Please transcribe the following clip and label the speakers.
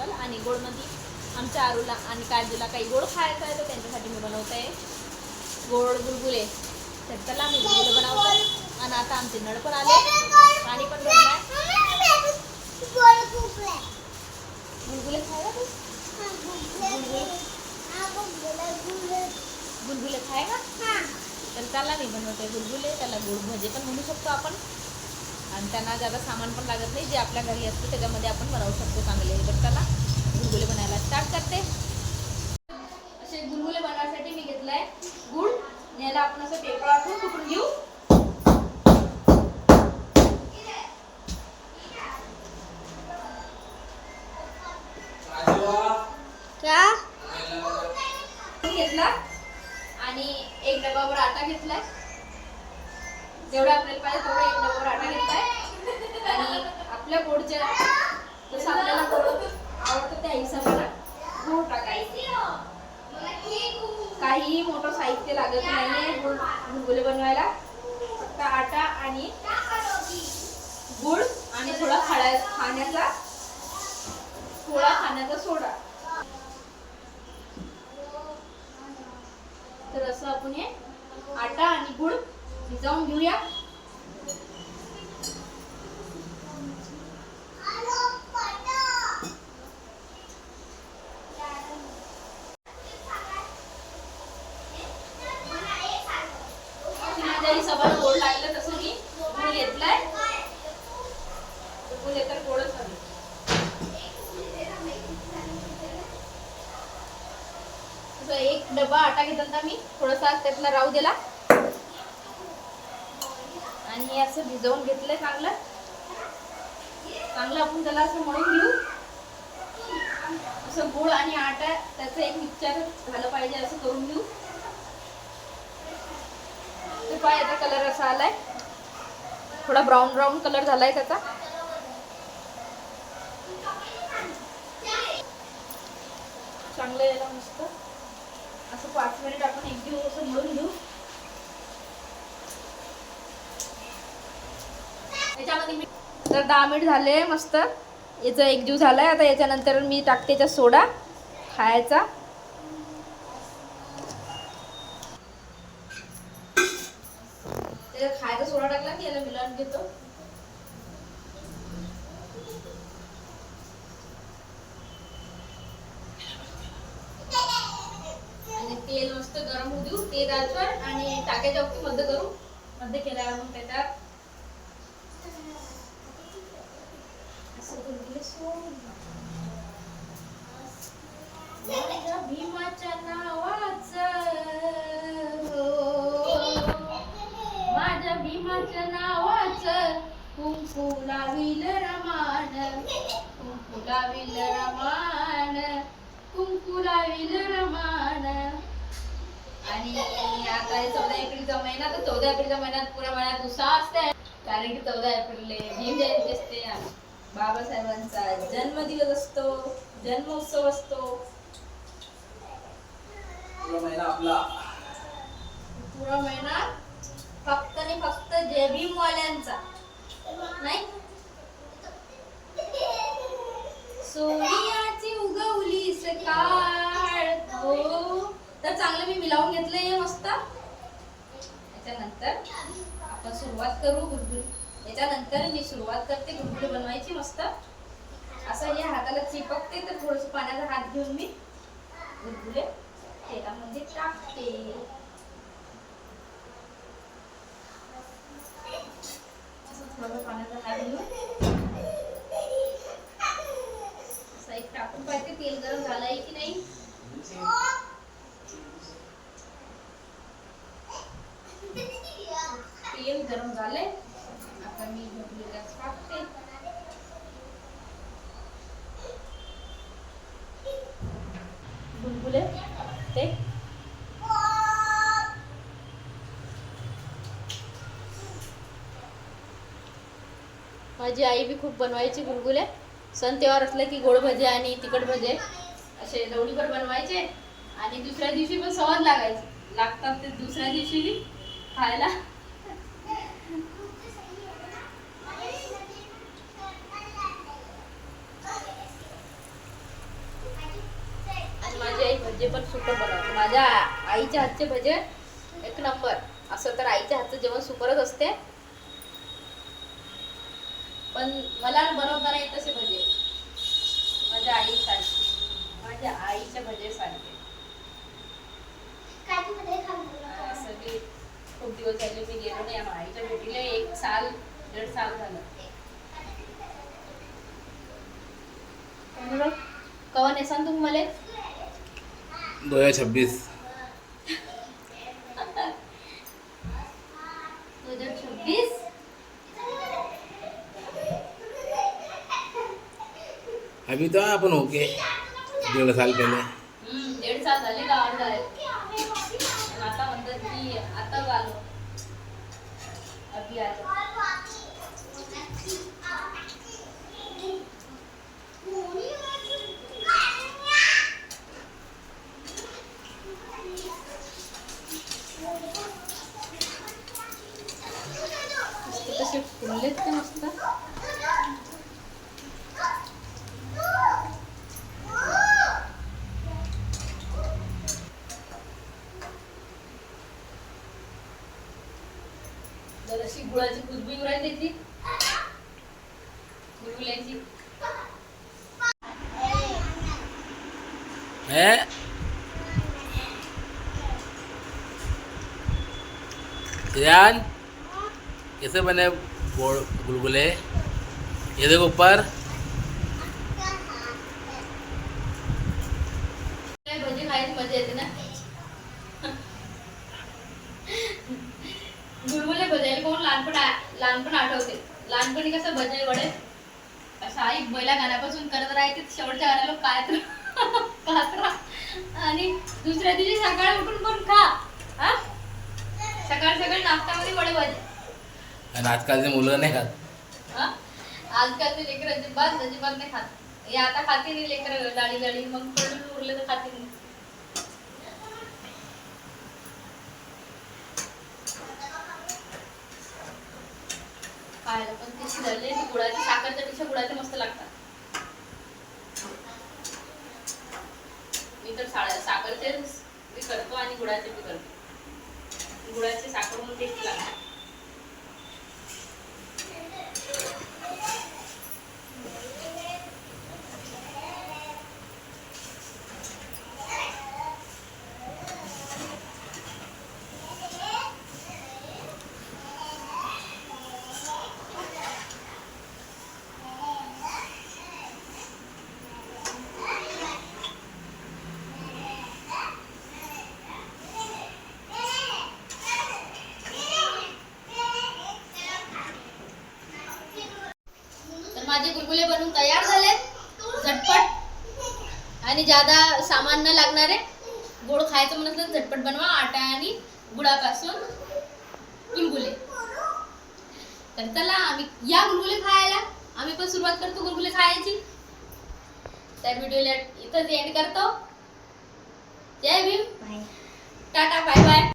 Speaker 1: Special आणि गोडमध्ये आमच्या आरूला आणि काजूला काही गोड खायचं आहे तर त्यांच्यासाठी मी बनवत. आहे गोड गुलगुले तर चला मी गुलगुले बनवते. आणि आता आमचे नळ पण आले. पाणी पण भरलाय गुलगुले खायला तू? गुलगुले खाय का तर त्याला मी बनवते गुलगुले त्याला गोड भजे पण म्हणू शकतो आपण. आणि त्यांना ज्यादा सामान पण लागत नाही जे आपल्या घरी असतं त्याच्यामध्ये आपण बनवू शकतो चांगले. तर त्याला गुलगुले बनायला स्टार्ट करते. असे गुलगुले बनवण्यासाठी मी घेतलाय गुळ. आणि याला आपण असं पेपर आखून कुठून घेऊ?
Speaker 2: क्या?
Speaker 1: घेतला. आणि एक डब्बावर आटा घेतलाय. जेवढं आपल्याला पाहिजे तेवढा एक डब्बावर आटा घेतलाय. आणि आपल्या गोडच्या जसं आपल्याला गोड आवडतं त्या हिसाबाला गूळ टाकायचं. काहीही मोठं साहित्य लागत नाहीये गुळ गुलगुले बनवायला. फक्त आटा आणि गुळ आणि थोडा खाण्या खाण्याचा थोडा खाण्याचा सोडा. तर असं आपण हे आटा आणि गुळ जाऊन घेऊया माझ्या हिशोबाने गोड लागलं तसं मी गुळ घेतलाय गुळ हे तर गोडच हवे एक डबा आटा घेताना मी थोडासा त्यातला राहू दिला. आणि हे असं भिजवून घेतलंय चांगलं. चांगलं आपण त्याला असं मळून घेऊ. असं गुळ आणि आटा त्याचं एक मिक्सर झालं पाहिजे असं करून घेऊ. ते पाय याचा कलर असा आलाय. थोडा ब्राऊन ब्राऊन कलर झालाय त्याचा. चांगलं याला मस्त. असं पाच मिनिट आपण एक दिवस असं मळून घेऊ. याच्यामध्ये मी तर दहा मिनिट झाले मस्त. याचा एक जीव झालाय. आता याच्यानंतर मी टाकते याचा सोडा. खायचा. त्याच्यात खायचा सोडा टाकला की याला मिलावून घेतो. आणि तेल मस्त गरम होऊ देऊ. तेल आचवर आणि टाक्याच्या वक्ती मध्ये करू. मध्ये केल्यावर मग त्याच्यात असं गुलगुले सोडून माझ्या भीमाच्या माझ्या भीमाच्या कुंकू लाविल रमान कुंकू लाविल रमान कुंकू लाविल रमान आणि आता चौदा एप्रिलचा महिना तर चौदा एप्रिलच्या महिन्यात पुरा महिन्यात उत्साह असते. कारण की चौदा एप्रिल भीम जयंती असते. बाबासाहेबांचा जन्मदिवस असतो जन्मोत्सव असतो.
Speaker 3: पुरा महिना आपला.
Speaker 1: पुरा महिना फक्त आणि फक्त जय भीम वाल्यांचा नाही? सोनियाची उगवली सकाळ हो तर चांगलं मी मिलावून घेतलंय मस्त. त्याच्यानंतर आपण सुरुवात करू गुलगुल त्याच्यानंतर मी सुरुवात करते गुलगुले बनवायची मस्त. असं हे हाताला चिपकते तर थोडस पाण्याचा हात घेऊन मी गुलगुले तेलामध्ये टाकते. असं पाण्याचा हात घेऊन एक टाकून पाहिजे तेल गरम झालंय की नाही तेल गरम झालंय आता मी गुलगुले टाकते गुलगुले ते. माझी आई बी खूप बनवायची गुलगुले. सण तेव्हार असले की गोड भजे आणि तिखट भजे. असे लवणीभर बनवायचे. आणि दुसऱ्या दिवशी पण सहज लागायचे. लागतात ते दुसऱ्या दिवशी बी खायला. भजे पण सुपर बनवते. माझ्या आईच्या हातचे भजे एक नंबर असं तर आईच्या हातचं जेवण सुपरच असते. पण मला बनवताना येत तसे भजे. माझ्या आईसारखे माझ्या आईच्या भजे सारखे सगळे खूप दिवस झाले मी गेलो नाही. आईच्या भेटीला एक साल दीड साल झालं. कवा नेसान तुम्ही मला?
Speaker 2: दो हज़ार छब्बीस। अभी तो अपन हो गए डेढ़ साल पहले।
Speaker 1: हम्म, साल झाले गावात जायला आणि आता म्हणतात की आता आलो अभि आलो मस्त फुललेत ते मस्त? जराशी गुळाची खुशबू येऊ राहिली त्याची गुळगुल्याची
Speaker 2: है यान? कैसे बने गुलगुले। ये देखो ऊपर।
Speaker 1: मजा येते ना गुलगुले भजायला कोण लहानपण लहानपण आठवते. लहानपणी कसं भजन वडे असं आई महिला गाण्यापासून करत राहायचे शेवटच्या गाण्याला काय तर आणि दुसऱ्या दिवशी सकाळी उठून पण खा हा? सकाळ सकाळी नाश्त्यामध्ये वडे भजे.
Speaker 2: आणि आजकालचे मुलं नाही खात.
Speaker 1: हा? आजकालचे लेकर अजिबात अजिबात नाही खात. हे आता खाते नाही लेकर डाळी डाळी मग पडून उरले तर खाते नाही पाहायला पण ती शिजले गुळाची साखरच्या पेक्षा गुळाचे मस्त लागतात मी तर साड्या साखरचे मी करतो आणि गुळाचे बी करतो गुळाचे साखर म्हणून टेस्ट लागतात तर गुलगुले बनवून तयार झाले झटपट. आणि ज्यादा सामान न लागणारे गोड खायचं म्हणत तर झटपट बनवा. आटा आणि गुळापासून गुलगुले. तर चला आम्ही या गुलगुले खायला. आम्ही पण सुरुवात करतो गुलगुले खायची. त्या व्हिडिओला इथंच एंड करतो. जय भीम. Tata bye bye